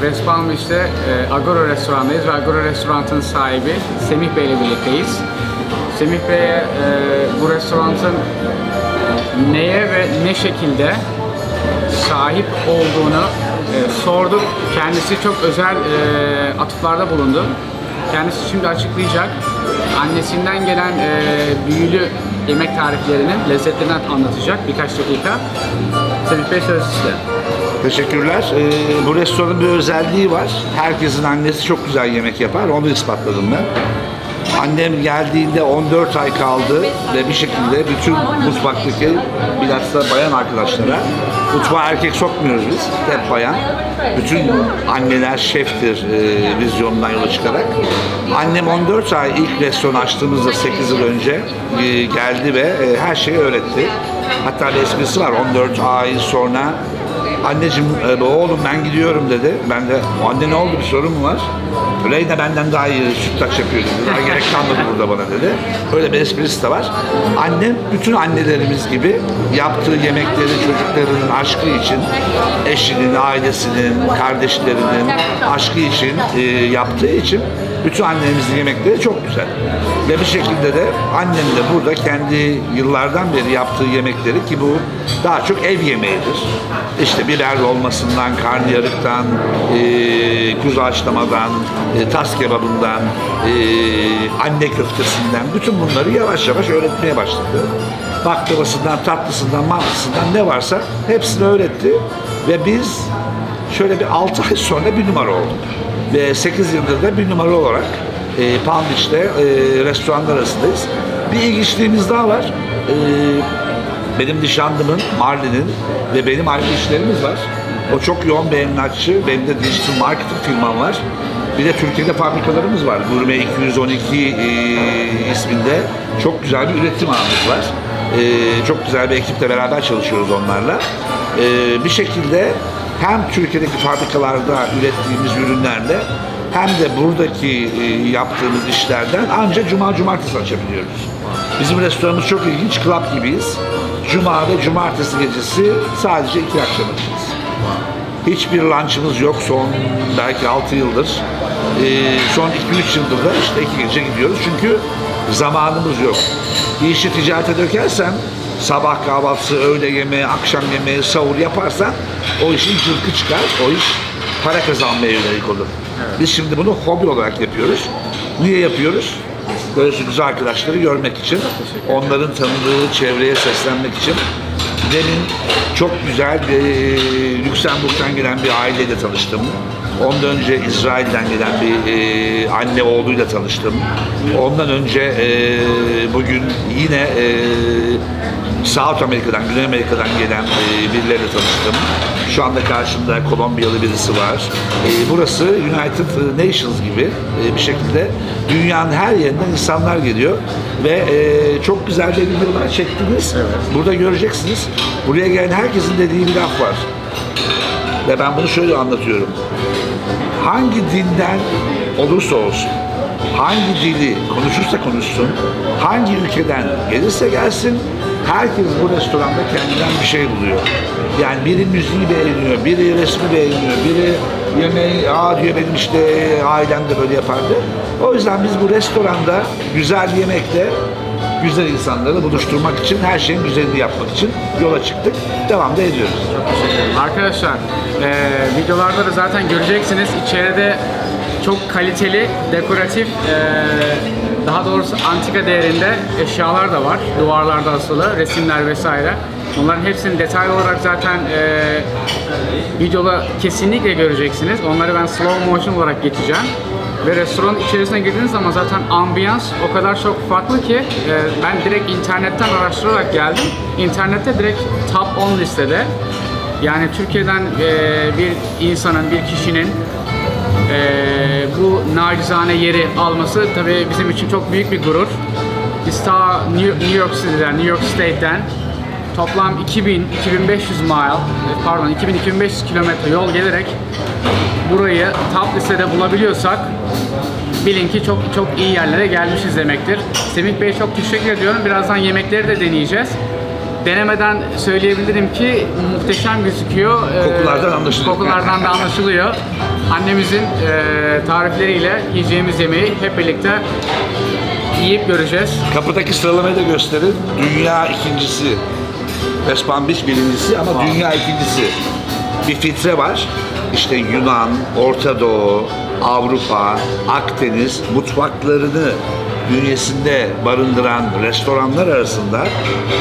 Palm Beach'te e, Agora restorandayız ve Agora restoranın sahibi Semih Bey ile birlikteyiz. Semih Bey'e e, bu restoranın neye ve ne şekilde sahip olduğunu e, sorduk. Kendisi çok özel e, atıflarda bulundu. Kendisi şimdi açıklayacak. Annesinden gelen e, büyülü yemek tariflerini, lezzetlerini anlatacak birkaç dakika. Semih Bey söz sizde. Teşekkürler. Ee, bu restoranın bir özelliği var. Herkesin annesi çok güzel yemek yapar. Onu ispatladım ben. Annem geldiğinde 14 ay kaldı ve bir şekilde bütün mutfaktaki bilhassa bayan arkadaşlara mutfağa erkek sokmuyoruz biz. Hep bayan. Bütün anneler şeftir e, vizyonundan yola çıkarak. Annem 14 ay ilk restoran açtığımızda 8 yıl önce e, geldi ve e, her şeyi öğretti. Hatta bir esprisi var 14 ay sonra Anneciğim, e, oğlum ben gidiyorum dedi. Ben de, anne ne oldu bir sorun mu var? Reyna benden daha iyi sütlaç yapıyor dedi. Daha gerek kalmadı burada bana dedi. Öyle bir esprisi de var. Annem bütün annelerimiz gibi yaptığı yemekleri çocuklarının aşkı için, eşinin, ailesinin, kardeşlerinin aşkı için e, yaptığı için bütün annelerimizin yemekleri çok güzel. Ve bir şekilde de annem de burada kendi yıllardan beri yaptığı yemekleri ki bu daha çok ev yemeğidir. İşte biber olmasından, karnıyarıktan, e, kuzu haşlamadan, e, tas kebabından, e, anne köftesinden bütün bunları yavaş yavaş öğretmeye başladı. Baklavasından, tatlısından, mantısından ne varsa hepsini öğretti. Ve biz şöyle bir 6 ay sonra bir numara olduk. Ve 8 yıldır da bir numara olarak e, Beach'te e, restoranlar arasındayız. Bir ilginçliğimiz daha var. E, benim nişanlımın, Marlin'in ve benim ayrı işlerimiz var. O çok yoğun bir emlakçı. Benim de dijital marketing firmam var. Bir de Türkiye'de fabrikalarımız var. Gurme 212 e, isminde çok güzel bir üretim ağımız var. E, çok güzel bir ekiple beraber çalışıyoruz onlarla. E, bir şekilde hem Türkiye'deki fabrikalarda ürettiğimiz ürünlerle hem de buradaki e, yaptığımız işlerden ancak cuma cumartesi açabiliyoruz. Bizim restoranımız çok ilginç, club gibiyiz. Cuma ve cumartesi gecesi sadece iki akşam açığız. Hiçbir lunchımız yok son belki 6 yıldır. Ee, son 2-3 yıldır da işte iki gece gidiyoruz çünkü zamanımız yok. Bir işi ticarete dökersen sabah kahvaltısı, öğle yemeği, akşam yemeği, sahur yaparsan o işin cılkı çıkar. O iş para kazanmaya yönelik olur. Biz şimdi bunu hobi olarak yapıyoruz. Niye yapıyoruz? Böyle güzel arkadaşları görmek için, onların tanıdığı çevreye seslenmek için. Demin çok güzel bir e, Lüksemburg'dan gelen bir aileyle tanıştım. Ondan önce İsrail'den gelen bir e, anne oğluyla tanıştım. Ondan önce e, bugün yine e, South Amerika'dan, Güney Amerika'dan gelen e, birileriyle tanıştım. Şu anda karşımda Kolombiyalı birisi var. E, burası United Nations gibi e, bir şekilde dünyanın her yerinden insanlar geliyor ve e, çok güzel bir videolar çektiniz. Burada göreceksiniz. Buraya gelen herkesin dediği bir laf var. Ve ben bunu şöyle anlatıyorum. Hangi dinden olursa olsun, hangi dili konuşursa konuşsun, hangi ülkeden gelirse gelsin, herkes bu restoranda kendinden bir şey buluyor. Yani biri müziği beğeniyor, biri resmi beğeniyor, biri yemeği, aa diyor benim işte ailem de böyle yapardı. O yüzden biz bu restoranda güzel yemekle güzel insanları buluşturmak için, her şeyin güzelini yapmak için yola çıktık. Devam da ediyoruz. Arkadaşlar eee, videolarda da zaten göreceksiniz içeride çok kaliteli, dekoratif, eee, daha doğrusu antika değerinde eşyalar da var. Duvarlarda asılı, resimler vesaire. Onların hepsini detaylı olarak zaten eee videoda kesinlikle göreceksiniz. Onları ben slow motion olarak geçeceğim. Ve restoranın içerisine girdiğiniz zaman zaten ambiyans o kadar çok farklı ki e, ben direkt internetten araştırarak geldim. İnternette direkt top 10 listede. Yani Türkiye'den e, bir insanın, bir kişinin e, bu nacizane yeri alması tabii bizim için çok büyük bir gurur. Biz ta New York City'den, New York State'den toplam 2000 2500 mile, e, pardon 2000-2500 kilometre yol gelerek burayı top listede bulabiliyorsak bilin ki çok çok iyi yerlere gelmişiz demektir. Semih Bey çok teşekkür ediyorum. Birazdan yemekleri de deneyeceğiz. Denemeden söyleyebilirim ki muhteşem gözüküyor. Ee, Kokulardan anlaşılıyor. Kokulardan da anlaşılıyor. Annemizin e, tarifleriyle yiyeceğimiz yemeği hep birlikte yiyip göreceğiz. Kapıdaki sıralamayı da gösterin. Dünya ikincisi. Beach birincisi ama dünya ikincisi. Bir filtre var. İşte Yunan, Orta Doğu, Avrupa, Akdeniz mutfaklarını bünyesinde barındıran restoranlar arasında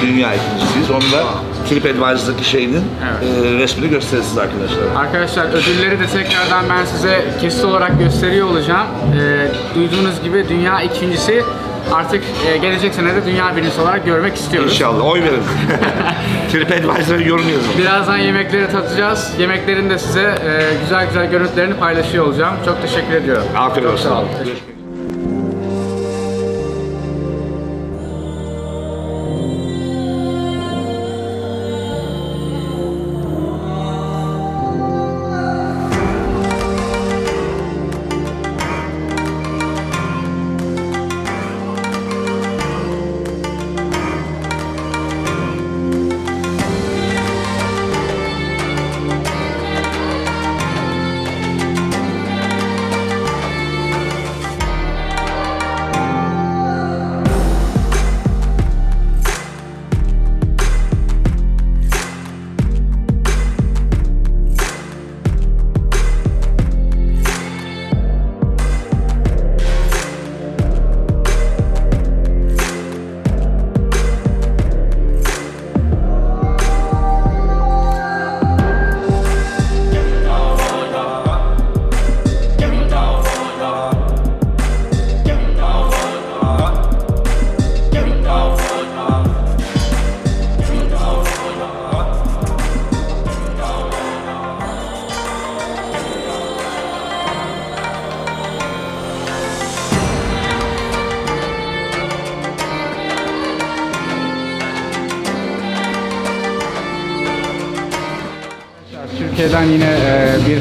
dünya ikincisiyiz. Onu da TripAdvisor'daki şeyinin Evet. e, resmini gösterirsiniz arkadaşlar. Arkadaşlar ödülleri de tekrardan ben size kesit olarak gösteriyor olacağım. Ee, duyduğunuz gibi dünya ikincisi artık e, gelecek sene de dünya birincisi olarak görmek istiyoruz. İnşallah oy verin. TripAdvisor'a yorum yazın. Birazdan yemekleri tatacağız. Yemeklerin de size e, güzel güzel görüntülerini paylaşıyor olacağım. Çok teşekkür ediyorum. Afiyet olsun. sağ olun. Türkiye'den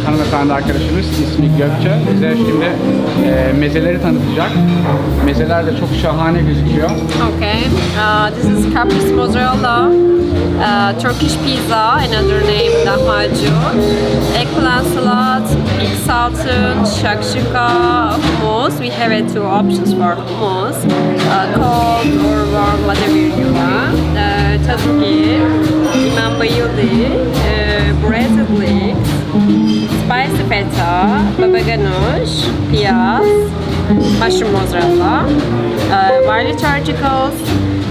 hanımefendi arkadaşımız ismi Gökçe. Bize şimdi e, mezeleri tanıtacak. Mezeler de çok şahane gözüküyor. Okay, uh, this is Caprese mozzarella, uh, Turkish pizza, another name lahmacun, eggplant salad, big saltun, shakshuka, hummus. We have two options for hummus, uh, cold or warm, whatever you want. Uh, tadugi, imam bayıldi, uh, breaded baba ganoush, piyaz, mushroom mozzarella, uh, barley chargicles,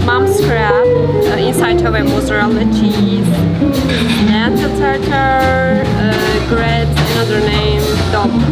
mom's crab, uh, inside of a mozzarella cheese, lentil tartar, uh, another name, dolma.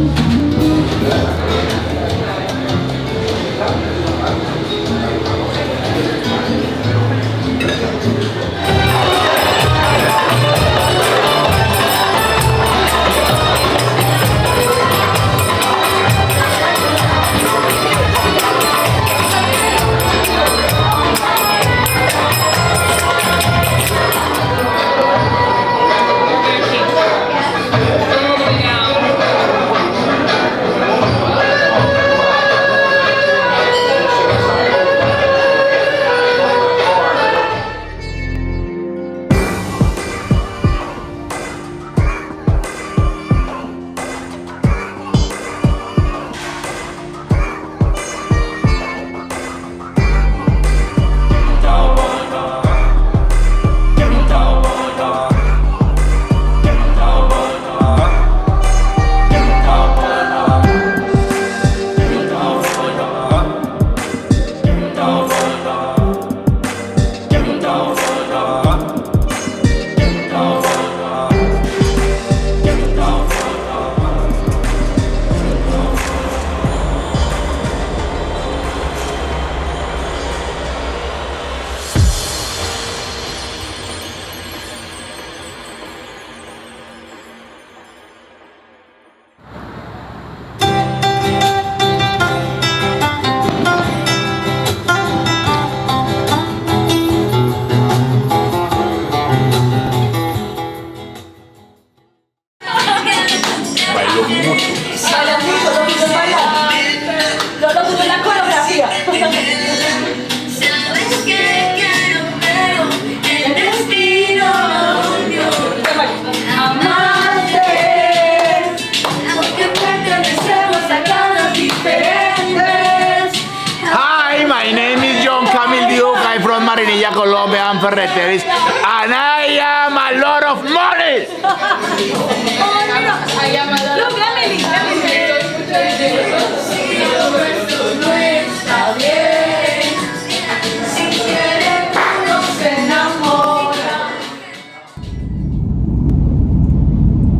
Lot of money.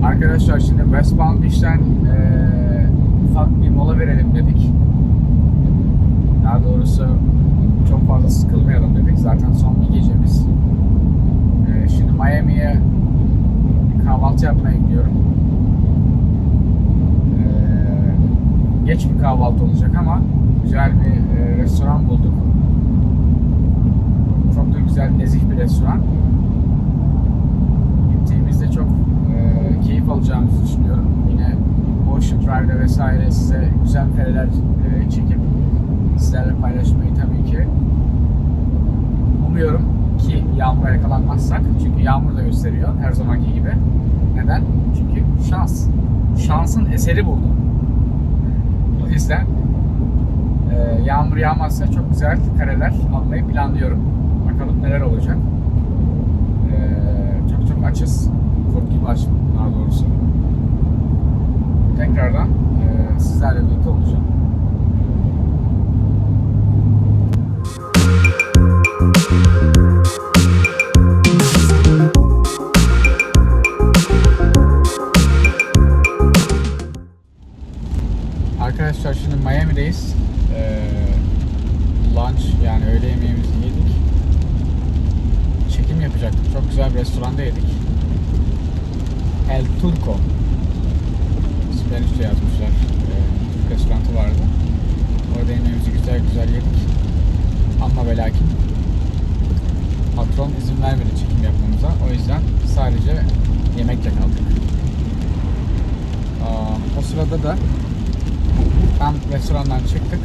Arkadaşlar şimdi West Palm Beach'ten eee, ufak bir mola verelim dedik. Daha doğrusu çok fazla sıkılmayalım dedik. Zaten son bir gecemiz. Miami'ye kahvaltı yapmaya gidiyorum. Eee, geç bir kahvaltı olacak ama güzel bir eee, restoran bulduk. Çok da güzel, nezih bir restoran gittiğimizde çok e, keyif alacağımızı düşünüyorum. Yine Ocean Drive'de vesaire size güzel kareler e, çekip sizlerle paylaşmayı tabii ki umuyorum ki yağmura yakalanmazsak. Çünkü yağmur da gösteriyor her zamanki gibi. Neden? Çünkü şans. Şansın eseri buldu. O yüzden e, yağmur yağmazsa çok güzel kareler almayı planlıyorum. Bakalım neler olacak. Ee, çok çok açız. Kurt gibi aç daha doğrusu. Tekrardan e, sizlerle birlikte olacağım. Arkadaşlar Miami'deyiz. Ee, lunch yani öğle yemeğimizi yedik çekim yapacaktık. Çok güzel bir restoranda yedik. El Turco. Spanish'te yazmışlar. Ee, restoranı vardı. Orada yemeğimizi güzel güzel yedik. Ama ve lakin patron izin vermedi çekim yapmamıza. O yüzden sadece yemekle kaldık. Aa, o sırada da tam restorandan çıktık.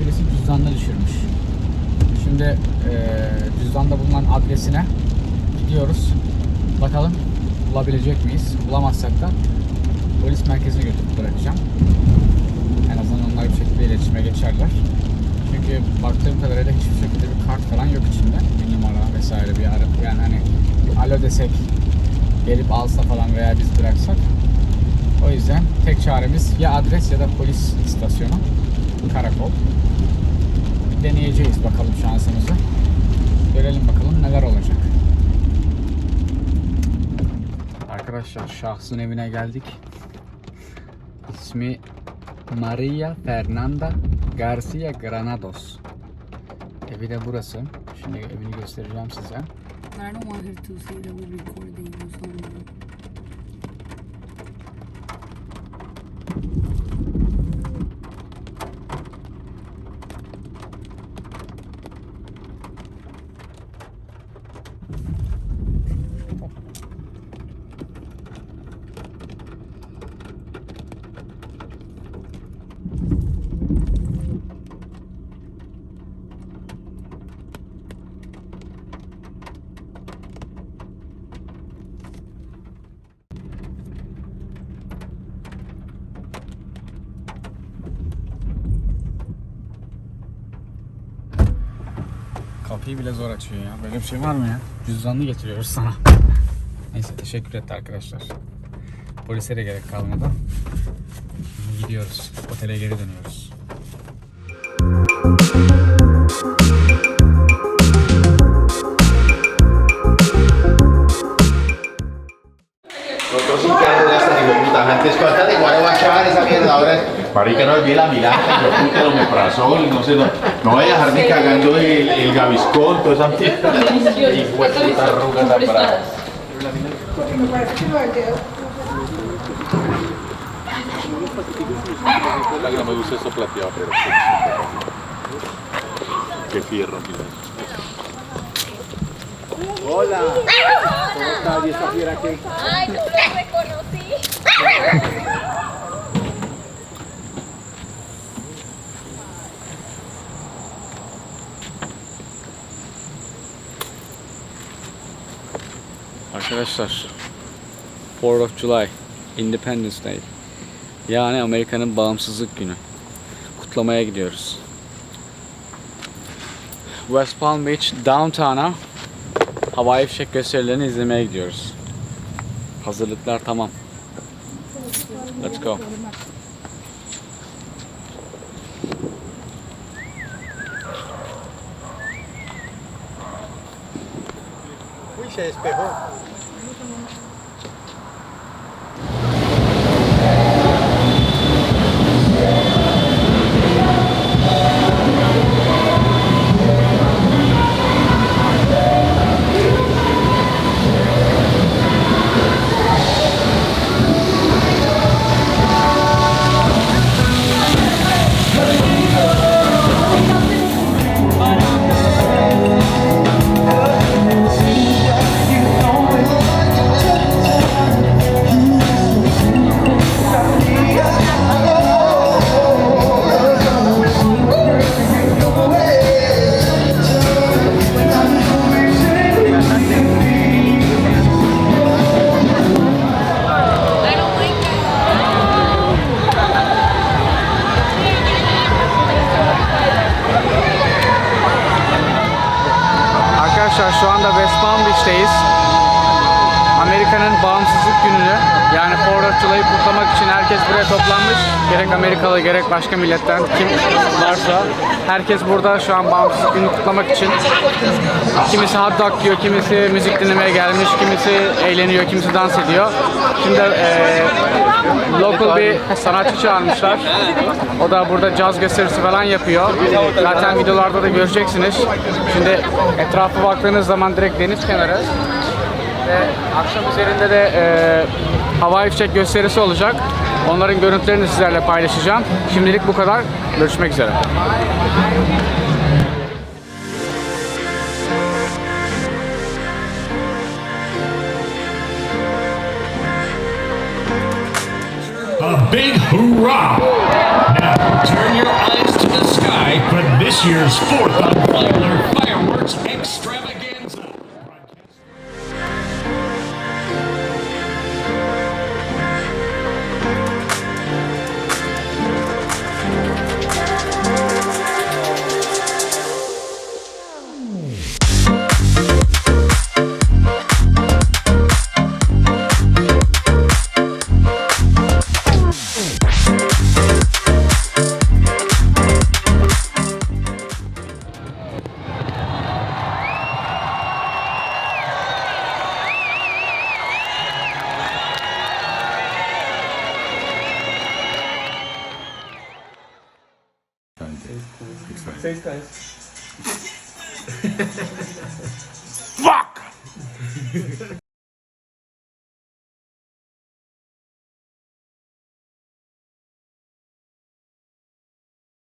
Birisi cüzdanını düşürmüş. Şimdi eee cüzdanda bulunan adresine gidiyoruz. Bakalım bulabilecek miyiz? Bulamazsak da polis merkezine götürüp bırakacağım. En azından onlar bir şekilde iletişime geçerler. Çünkü baktığım kadarıyla hiçbir şekilde bir kart falan yok içinde. Bir numara vesaire bir ara yani hani bir alo desek gelip alsa falan veya biz bıraksak. O yüzden tek çaremiz ya adres ya da polis istasyonu, karakol deneyeceğiz bakalım şansımızı. Görelim bakalım neler olacak. Arkadaşlar şahsın evine geldik. İsmi Maria Fernanda Garcia Granados. Evi de burası. Şimdi evini göstereceğim size. I don't want her to see that we're recording or something. Kapıyı bile zor açıyor ya. Böyle bir şey var mı ya? Cüzdanını getiriyoruz sana. Neyse teşekkür etti arkadaşlar. Polise de gerek kalmadı. Şimdi gidiyoruz. Otele geri dönüyoruz. Nosotros puta. Antes cuántas ahora voy a chavar esa mierda, ahora Marica, no olvidé la milanga, el puto el omeprazol, no sé, no, no voy a dejarme cagando el, el gaviscón, toda esa mierda. Y fue puta arruga tan brava. Porque me parece que lo del dedo. La grama de uso plateado, pero. Qué fierro, mira. Hola. ¿Cómo estás? ¿Y esta fiera qué? Ay, no te reconocí. Arkadaşlar 4 of July Independence Day yani Amerika'nın bağımsızlık günü kutlamaya gidiyoruz. West Palm Beach downtown'a havai fişek gösterilerini izlemeye gidiyoruz. Hazırlıklar tamam. Let's go. Arkadaşlar Amerikalı gerek başka milletten kim varsa herkes burada şu an bağımsızlık gününü kutlamak için. Kimisi hot dog yiyor, kimisi müzik dinlemeye gelmiş, kimisi eğleniyor, kimisi dans ediyor. Şimdi eee local bir sanatçı çağırmışlar. O da burada caz gösterisi falan yapıyor. Zaten videolarda da göreceksiniz. Şimdi etrafı baktığınız zaman direkt deniz kenarı. Ve akşam üzerinde de e, havai fişek gösterisi olacak. Onların görüntülerini sizlerle paylaşacağım. Şimdilik bu kadar. Görüşmek üzere. A big hoorah! Now turn your eyes to the sky for this year's fourth on Fireworks Extravaganza.